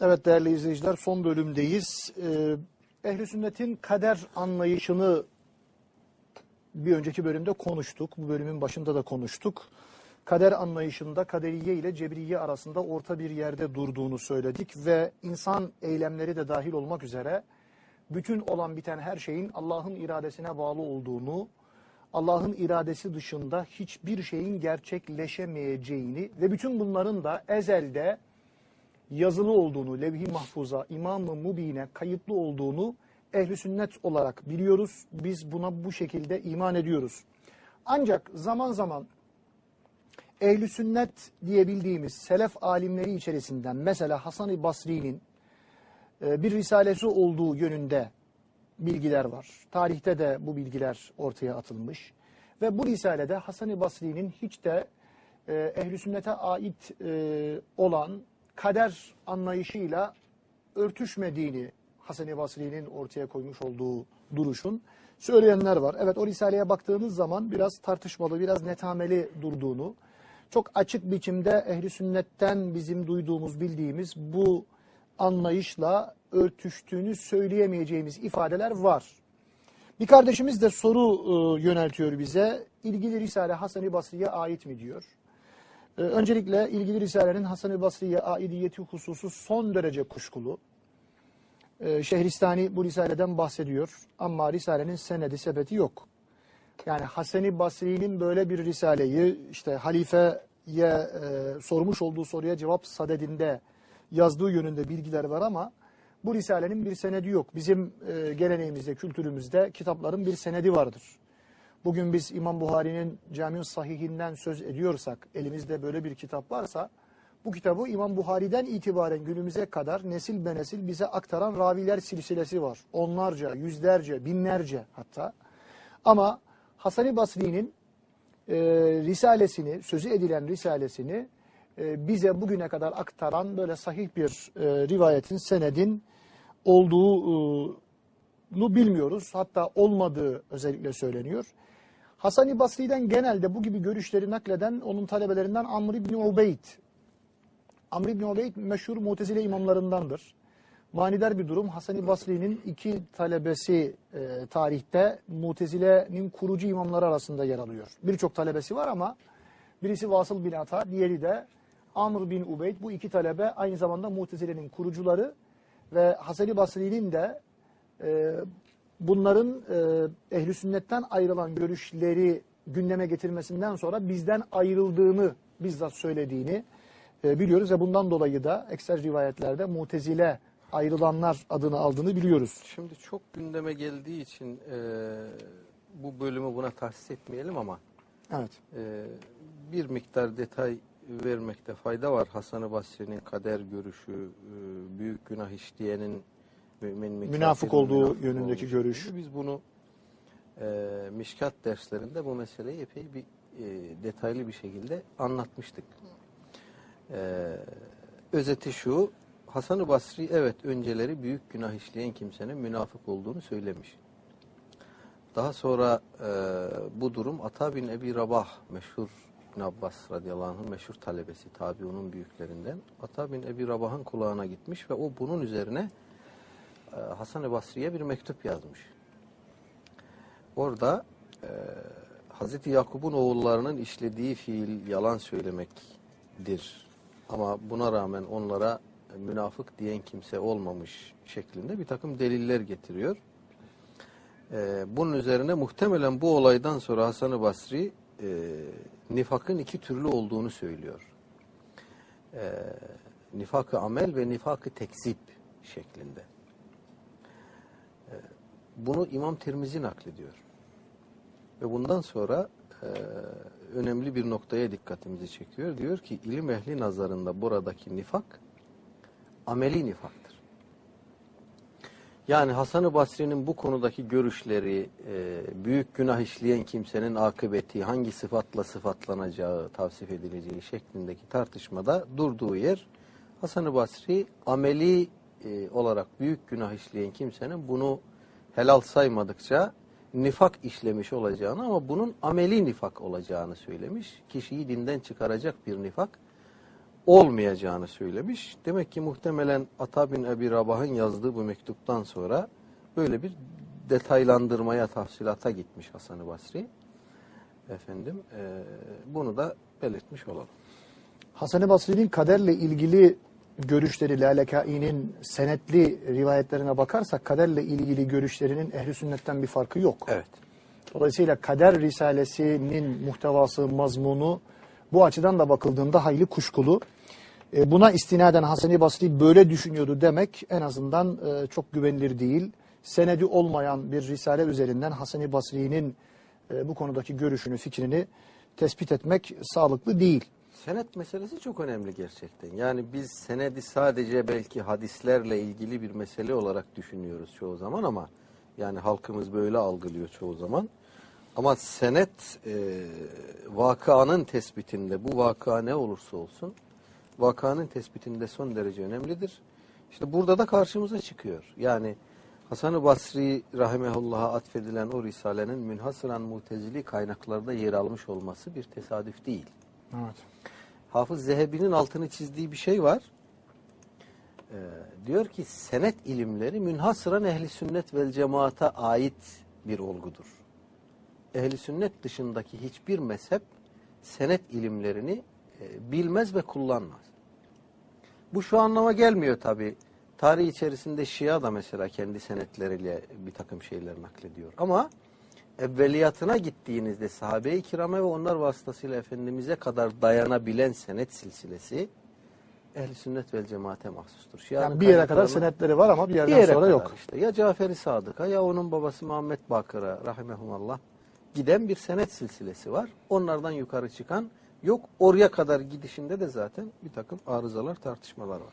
Evet değerli izleyiciler son bölümdeyiz. Ee, Ehl-i Sünnet'in kader anlayışını bir önceki bölümde konuştuk. Bu bölümün başında da konuştuk. Kader anlayışında kaderiye ile cebriye arasında orta bir yerde durduğunu söyledik ve insan eylemleri de dahil olmak üzere bütün olan biten her şeyin Allah'ın iradesine bağlı olduğunu, Allah'ın iradesi dışında hiçbir şeyin gerçekleşemeyeceğini ve bütün bunların da ezelde yazılı olduğunu, levh-i mahfuza, imam-ı mubine kayıtlı olduğunu ehli sünnet olarak biliyoruz. Biz buna bu şekilde iman ediyoruz. Ancak zaman zaman ehli sünnet diyebildiğimiz selef alimleri içerisinden mesela Hasan-ı Basri'nin e, bir risalesi olduğu yönünde bilgiler var. Tarihte de bu bilgiler ortaya atılmış. Ve bu risalede Hasan-ı Basri'nin hiç de e, ehli sünnete ait e, olan kader anlayışıyla örtüşmediğini Hasan-ı Basri'nin ortaya koymuş olduğu duruşun söyleyenler var. Evet o risaleye baktığınız zaman biraz tartışmalı, biraz netameli durduğunu, çok açık biçimde ehli sünnetten bizim duyduğumuz, bildiğimiz bu anlayışla örtüştüğünü söyleyemeyeceğimiz ifadeler var. Bir kardeşimiz de soru e, yöneltiyor bize. İlgili Risale Hasan-ı Basri'ye ait mi diyor. E, öncelikle ilgili Risale'nin Hasan-ı Basri'ye aidiyeti hususu son derece kuşkulu. E, Şehristani bu Risale'den bahsediyor ama Risale'nin senedi sepeti yok. Yani Hasan-ı Basri'nin böyle bir Risale'yi işte halifeye e, sormuş olduğu soruya cevap sadedinde yazdığı yönünde bilgiler var ama bu Risale'nin bir senedi yok. Bizim e, geleneğimizde, kültürümüzde kitapların bir senedi vardır. Bugün biz İmam Buhari'nin Cami-ül Sahihinden söz ediyorsak, elimizde böyle bir kitap varsa, bu kitabı İmam Buhari'den itibaren günümüze kadar nesil be nesil bize aktaran raviler silsilesi var. Onlarca, yüzlerce, binlerce hatta. Ama Hasan-ı Basri'nin e, risalesini, sözü edilen risalesini e, bize bugüne kadar aktaran böyle sahih bir e, rivayetin, senedin olduğunu bilmiyoruz. Hatta olmadığı özellikle söyleniyor. Hasan-ı Basri'den genelde bu gibi görüşleri nakleden onun talebelerinden Amr İbni Ubeyd. Amr İbni Ubeyd meşhur mutezile imamlarındandır. Manidar bir durum. Hasan-ı Basri'nin iki talebesi e, tarihte mutezilenin kurucu imamları arasında yer alıyor. Birçok talebesi var ama birisi Vasıl bin Ata, diğeri de Amr bin Ubeyd. Bu iki talebe aynı zamanda mutezilenin kurucuları ve Hasan-ı Basri'nin de e, bunların e, ehli sünnetten ayrılan görüşleri gündeme getirmesinden sonra bizden ayrıldığını bizzat söylediğini e, biliyoruz ve bundan dolayı da ekser rivayetlerde mutezile ayrılanlar adını aldığını biliyoruz. Şimdi çok gündeme geldiği için e, bu bölümü buna tahsis etmeyelim ama Evet. e, bir miktar detay vermekte fayda var. Hasan-ı Basri'nin kader görüşü, e, büyük günah işleyenin mümin mi, Münafık olduğu yönündeki görüş. Biz bunu e, mişkat derslerinde bu meseleyi epey bir e, detaylı bir şekilde anlatmıştık. E, özeti şu, Hasan-ı Basri evet önceleri büyük günah işleyen kimsenin münafık olduğunu söylemiş. Daha sonra e, bu durum Ata bin Ebi Rabah meşhur İbn Abbas radıyallahu anh'ın meşhur talebesi tabiunun büyüklerinden Ata bin Ebi Rabah'ın kulağına gitmiş ve o bunun üzerine Hasan-ı Basri'ye bir mektup yazmış. Orada e, Hazreti Yakup'un oğullarının işlediği fiil yalan söylemektir. Ama buna rağmen onlara münafık diyen kimse olmamış şeklinde bir takım deliller getiriyor. Ee, bunun üzerine muhtemelen bu olaydan sonra Hasan-ı Basri e, nifakın iki türlü olduğunu söylüyor. E, nifak-ı amel ve nifak-ı tekzip şeklinde. Bunu İmam Tirmizi naklediyor. Ve bundan sonra e, önemli bir noktaya dikkatimizi çekiyor. Diyor ki ilim ehli nazarında buradaki nifak ameli nifaktır. Yani Hasan-ı Basri'nin bu konudaki görüşleri, e, büyük günah işleyen kimsenin akıbeti, hangi sıfatla sıfatlanacağı, tavsif edileceği şeklindeki tartışmada durduğu yer, Hasan-ı Basri ameli e, olarak büyük günah işleyen kimsenin bunu helal saymadıkça nifak işlemiş olacağını ama bunun ameli nifak olacağını söylemiş. Kişiyi dinden çıkaracak bir nifak olmayacağını söylemiş. Demek ki muhtemelen Ata bin Ebi Rabah'ın yazdığı bu mektuptan sonra böyle bir detaylandırmaya, tafsilata gitmiş Hasan-ı Basri. Efendim, e, bunu da belirtmiş olalım. Hasan-ı Basri'nin kaderle ilgili görüşleri Lalekai'nin senetli rivayetlerine bakarsak kaderle ilgili görüşlerinin ehli sünnetten bir farkı yok. Evet. Dolayısıyla kader risalesinin muhtevası, mazmunu bu açıdan da bakıldığında hayli kuşkulu. E, buna istinaden Hasan-ı Basri böyle düşünüyordu demek en azından e, çok güvenilir değil. Senedi olmayan bir risale üzerinden Hasan-ı Basri'nin e, bu konudaki görüşünü, fikrini tespit etmek sağlıklı değil. Senet meselesi çok önemli gerçekten. Yani biz senedi sadece belki hadislerle ilgili bir mesele olarak düşünüyoruz çoğu zaman ama yani halkımız böyle algılıyor çoğu zaman. Ama senet e, vakanın tespitinde bu vaka ne olursa olsun vakanın tespitinde son derece önemlidir. İşte burada da karşımıza çıkıyor. Yani Hasan-ı Basri rahimehullah'a atfedilen o risalenin münhasıran mutezili kaynaklarda yer almış olması bir tesadüf değil. Evet. Hafız Zehebi'nin altını çizdiği bir şey var. Ee, diyor ki senet ilimleri münhasıran ehli sünnet vel cemaata ait bir olgudur. Ehli sünnet dışındaki hiçbir mezhep senet ilimlerini e, bilmez ve kullanmaz. Bu şu anlama gelmiyor tabi. Tarih içerisinde Şia da mesela kendi senetleriyle bir takım şeyler naklediyor. Ama evveliyatına gittiğinizde sahabe-i kirame ve onlar vasıtasıyla Efendimiz'e kadar dayanabilen senet silsilesi ehl sünnet vel cemaate mahsustur. Şia'nın Yani bir yere kadar kaynaklarına- senetleri var ama bir bir yerden yere sonra kadar yok. işte. Ya Cafer-i Sadık'a ya onun babası Muhammed Bakır'a rahimehumallah giden bir senet silsilesi var. Onlardan yukarı çıkan yok. Oraya kadar gidişinde de zaten bir takım arızalar, tartışmalar var.